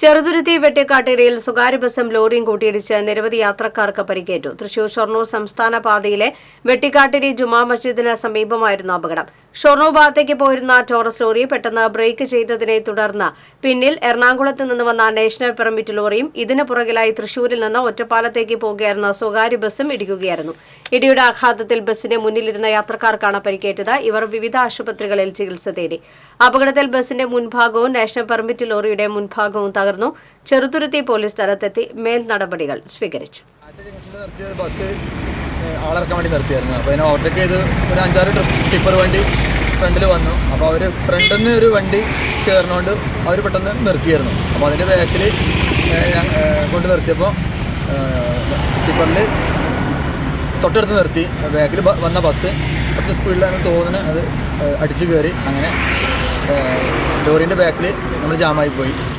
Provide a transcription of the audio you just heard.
ചെറുതുരുത്തി വെട്ടിക്കാട്ടേരിയിൽ സ്വകാര്യ ബസും ലോറിയും കൂട്ടിയിടിച്ച് നിരവധി യാത്രക്കാർക്ക് പരിക്കേറ്റു. തൃശൂർ ഷൊർണൂർ സംസ്ഥാന പാതയിലെ വെട്ടിക്കാട്ടിരി ജുമാ മസ്ജിദിന് സമീപമായിരുന്നു അപകടം. ഷൊർണൂർ ഭാഗത്തേക്ക് പോയിരുന്ന ടോറസ് ലോറി പെട്ടെന്ന് ബ്രേക്ക് ചെയ്തതിനെ തുടർന്ന് പിന്നിൽ എറണാകുളത്ത് നിന്ന് വന്ന നാഷണൽ പെർമിറ്റ് ലോറിയും ഇതിന് പുറകിലായി തൃശൂരിൽ നിന്ന് ഒറ്റപ്പാലത്തേക്ക് പോകുകയായിരുന്ന സ്വകാര്യ ബസും ഇടിക്കുകയായിരുന്നു. ഇടിയുടെ ആഘാതത്തിൽ ബസ്സിന്റെ മുന്നിലിരുന്ന യാത്രക്കാർക്കാണ് പരിക്കേറ്റത്. ഇവർ വിവിധ ആശുപത്രികളിൽ ചികിത്സ തേടി. അപകടത്തിൽ ബസിന്റെ മുൻഭാഗവും നാഷണൽ പെർമിറ്റ് ലോറിയുടെ മുൻഭാഗവും തകർന്നു. ചെറുതുരുത്തി പോലീസ് സ്ഥലത്തെത്തി മേൽ നടപടികൾ സ്വീകരിച്ചു ആളിറക്കാൻ വേണ്ടി നിർത്തിയായിരുന്നു. അപ്പോൾ അതിനെ ഓവർടേക്ക് ചെയ്ത് ഒരു അഞ്ചാറ് ടിപ്പർ വണ്ടി ഫ്രണ്ടിൽ വന്നു. അപ്പോൾ അവർ ഫ്രണ്ടിൽ നിന്ന് ഒരു വണ്ടി കയറുന്നതുകൊണ്ട് അവർ പെട്ടെന്ന് നിർത്തിയായിരുന്നു. അപ്പോൾ അതിന്റെ ബാക്കിൽ കൊണ്ട് നിർത്തിയപ്പോൾ ടിപ്പറിൽ തൊട്ടടുത്ത് നിർത്തി. ബാക്കിൽ വന്ന ബസ് കുറച്ച് സ്പീഡിലാണ് തോന്നുന്നത് അത് അടിച്ച് കയറി അങ്ങനെ ലോറീന്റെ ബാക്കിൽ നമ്മൾ ജാമായി പോയി.